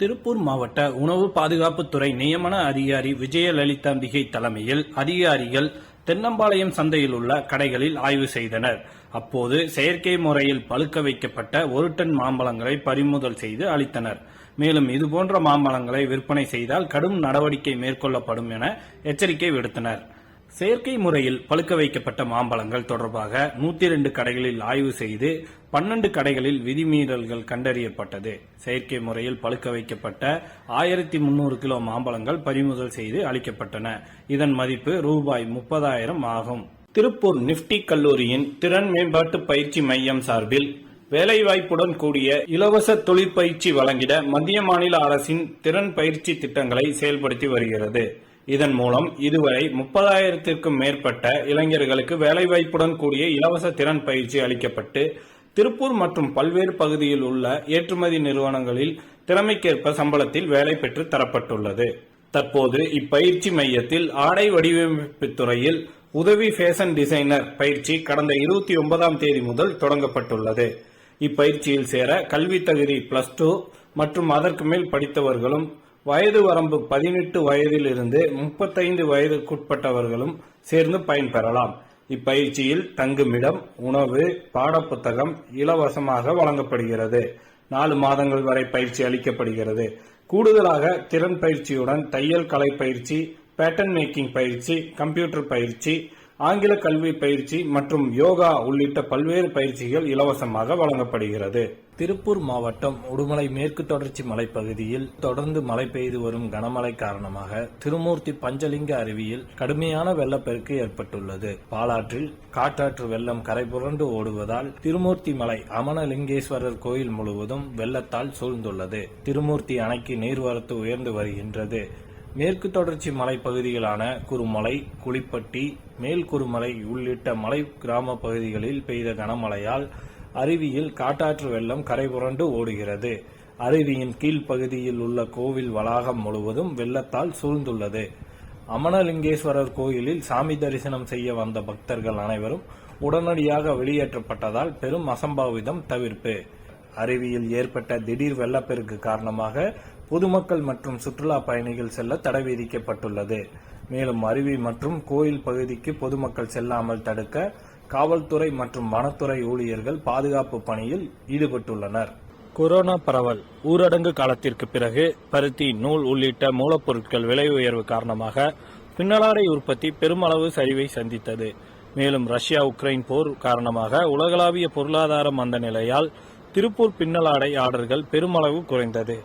திருப்பூர் மாவட்ட உணவு பாதுகாப்புத்துறை நியமன அதிகாரி விஜயலலிதாம்பிகை தலைமையில் அதிகாரிகள் தென்னம்பாளையம் சந்தையில் உள்ள கடைகளில் ஆய்வு செய்தனர். அப்போது செயற்கை முறையில் பழுக்க வைக்கப்பட்ட ஒரு டன் மாம்பழங்களை பறிமுதல் செய்து அளித்தனர். மேலும் இதுபோன்ற மாம்பழங்களை விற்பனை செய்தால் கடும் நடவடிக்கை மேற்கொள்ளப்படும் என எச்சரிக்கை விடுத்தனர். செயற்கை முறையில் பழுக்க வைக்கப்பட்ட மாம்பழங்கள் தொடர்பாக நூத்தி ரெண்டு கடைகளில் ஆய்வு செய்து பன்னெண்டு கடைகளில் விதிமீறல்கள் கண்டறியப்பட்டது. செயற்கை முறையில் பழுக்க வைக்கப்பட்ட ஆயிரத்தி முன்னூறு கிலோ மாம்பழங்கள் பறிமுதல் செய்து அளிக்கப்பட்டன. இதன் மதிப்பு ரூபாய் முப்பதாயிரம் ஆகும். திருப்பூர் நிப்டி கல்லூரியின் திறன் மேம்பாட்டு பயிற்சி மையம் சார்பில் வேலைவாய்ப்புடன் கூடிய இலவச தொழிற்பயிற்சி வழங்கிட மத்திய மாநில அரசின் திறன் பயிற்சி திட்டங்களை செயல்படுத்தி வருகிறது. இதன் மூலம் இதுவரை முப்பதாயிரத்திற்கும் மேற்பட்ட இளைஞர்களுக்கு வேலைவாய்ப்புடன் கூடிய இலவச திறன் பயிற்சி அளிக்கப்பட்டு திருப்பூர் மற்றும் பல்வேறு பகுதியில் உள்ள ஏற்றுமதி நிறுவனங்களில் திறமைக்கேற்ப சம்பளத்தில் வேலை பெற்று தரப்பட்டுள்ளது. தற்போது இப்பயிற்சி மையத்தில் ஆடை வடிவமைப்பு துறையில் உதவி ஃபேஷன் டிசைனர் பயிற்சி கடந்த இருபத்தி ஒன்பதாம் தேதி முதல் தொடங்கப்பட்டுள்ளது. இப்பயிற்சியில் சேர கல்வி தகுதி பிளஸ் டூ மற்றும் அதற்கு மேல் படித்தவர்களும் வயது வரம்பு பதினெட்டு வயதிலிருந்து முப்பத்தைந்து வயதுக்குட்பட்டவர்களும் சேர்ந்து பயன்பெறலாம். இப்பயிற்சியில் தங்குமிடம் உணவு பாடப்புத்தகம் இலவசமாக வழங்கப்படுகிறது. நாலு மாதங்கள் வரை பயிற்சி அளிக்கப்படுகிறது. கூடுதலாக திறன் பயிற்சியுடன் தையல் கலை பயிற்சி பேட்டர்ன் மேக்கிங் பயிற்சி கம்ப்யூட்டர் பயிற்சி ஆங்கில கல்வி பயிற்சி மற்றும் யோகா உள்ளிட்ட பல்வேறு பயிற்சிகள் இலவசமாக வழங்கப்படுகிறது. திருப்பூர் மாவட்டம் உடுமலை மேற்கு தொடர்ச்சி மலைப்பகுதியில் தொடர்ந்து மழை பெய்து வரும் கனமழை காரணமாக திருமூர்த்தி பஞ்சலிங்க அருவியில் கடுமையான வெள்ளப்பெருக்கு ஏற்பட்டுள்ளது. பாலாற்றில் காட்டாற்று வெள்ளம் கரை புரண்டு ஓடுவதால் திருமூர்த்தி மலை அமனலிங்கேஸ்வரர் கோயில் முழுவதும் வெள்ளத்தால் சூழ்ந்துள்ளது. திருமூர்த்தி அணைக்கு நீர்வரத்து உயர்ந்து வருகின்றது. மேற்கு தொடர்ச்சி மலைப்பகுதிகளான குருமலை குளிப்பட்டி மேல் குருமலை உள்ளிட்ட மலை கிராம பகுதிகளில் பெய்த கனமழையால் அருவியில் காட்டாற்று வெள்ளம் கரைபுரண்டு ஓடுகிறது. அருவியின் கீழ்ப்பகுதியில் உள்ள கோவில் வளாகம் முழுவதும் வெள்ளத்தால் சூழ்ந்துள்ளது. அமனலிங்கேஸ்வரர் கோயிலில் சாமி தரிசனம் செய்ய வந்த பக்தர்கள் அனைவரும் உடனடியாக வெளியேற்றப்பட்டதால் பெரும் அசம்பாவிதம் தவிர்ப்பு. அருவியில் ஏற்பட்ட திடீர் வெள்ளப்பெருக்கு காரணமாக பொதுமக்கள் மற்றும் சுற்றுலா பயணிகள் செல்ல தடை விதிக்கப்பட்டுள்ளது. மேலும் அருவி மற்றும் கோயில் பகுதிக்கு பொதுமக்கள் செல்லாமல் தடுக்க காவல்துறை மற்றும் வனத்துறை ஊழியர்கள் பாதுகாப்பு பணியில் ஈடுபட்டுள்ளனர். கொரோனா பரவல் ஊரடங்கு காலத்திற்கு பிறகு பருத்தி நூல் உள்ளிட்ட மூலப்பொருட்கள் விலை உயர்வு காரணமாக பின்னலாடை உற்பத்தி பெருமளவு சரிவை சந்தித்தது. மேலும் ரஷ்யா உக்ரைன் போர் காரணமாக உலகளாவிய பொருளாதார மந்த நிலையால் திருப்பூர் பின்னலாடை ஆர்டர்கள் பெருமளவு குறைந்தது.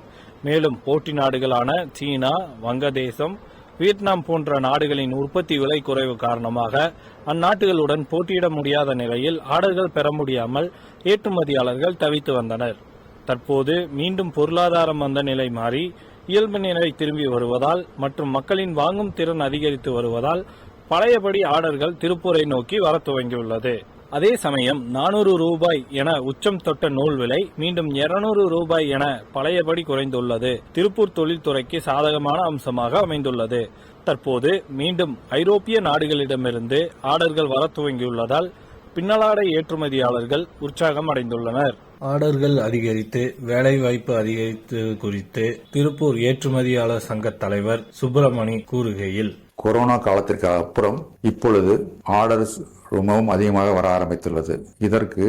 மேலும் போட்டி நாடுகளான சீனா வங்கதேசம் வியட்நாம் போன்ற நாடுகளின் உற்பத்தி விலை குறைவு காரணமாக அந்நாட்டுகளுடன் போட்டியிட முடியாத நிலையில் ஆர்டர்கள் பெற முடியாமல் ஏற்றுமதியாளர்கள் தவித்து வந்தனர். தற்போது மீண்டும் பொருளாதார மந்த நிலை மாறி இயல்பு நிலை திரும்பி வருவதால் மற்றும் மக்களின் வாங்கும் திறன் அதிகரித்து வருவதால் பழையபடி ஆர்டர்கள் திருப்பூரை நோக்கி வரத் துவங்கியுள்ளது. அதே சமயம் நானூறு ரூபாய் என உச்சம் தொட்ட நூல் விலை மீண்டும் 200 ரூபாய் என பழையபடி குறைந்துள்ளது. திருப்பூர் தொழில்துறைக்கு சாதகமான அம்சமாக அமைந்துள்ளது. தற்போது மீண்டும் ஐரோப்பிய நாடுகளிடமிருந்து ஆர்டர்கள் வரத் துவங்கியுள்ளதால் பின்னலாடை ஏற்றுமதியாளர்கள் உற்சாகம் அடைந்துள்ளனர். ஆர்டர்கள் அதிகரித்து வேலைவாய்ப்பு அதிகரித்து குறித்து திருப்பூர் ஏற்றுமதியாளர் சங்க தலைவர் சுப்பிரமணி கூறுகையில் கொரோனா காலத்திற்கு அப்புறம் இப்பொழுது ஆர்டர்ஸ் ரொம்பவும் அதிகமாக வர ஆரம்பித்துள்ளது. இதற்கு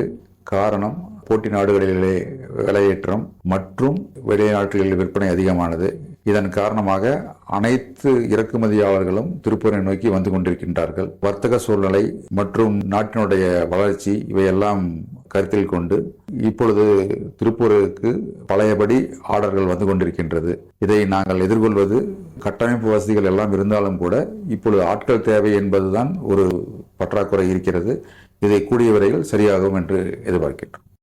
காரணம் போட்டி நாடுகளிலே விலையேற்றம் மற்றும் வெளிநாடுகளில் விற்பனை அதிகமானது. இதன் காரணமாக அனைத்து இறக்குமதியாளர்களும் திருப்பூரை நோக்கி வந்து கொண்டிருக்கின்றார்கள். வர்த்தக சூழ்நிலை மற்றும் நாட்டினுடைய வளர்ச்சி இவையெல்லாம் கருத்தில் கொண்டு இப்பொழுது திருப்பூருக்கு பழையபடி ஆர்டர்கள் வந்து கொண்டிருக்கின்றது. இதை நாங்கள் எதிர்கொள்வது கட்டமைப்பு வசதிகள் எல்லாம் இருந்தாலும் கூட இப்பொழுது ஆட்கள் தேவை என்பதுதான் ஒரு பற்றாக்குறை இருக்கிறது. இதை கூடிய விரைவில் சரியாகும் என்று எதிர்பார்க்கின்றோம்.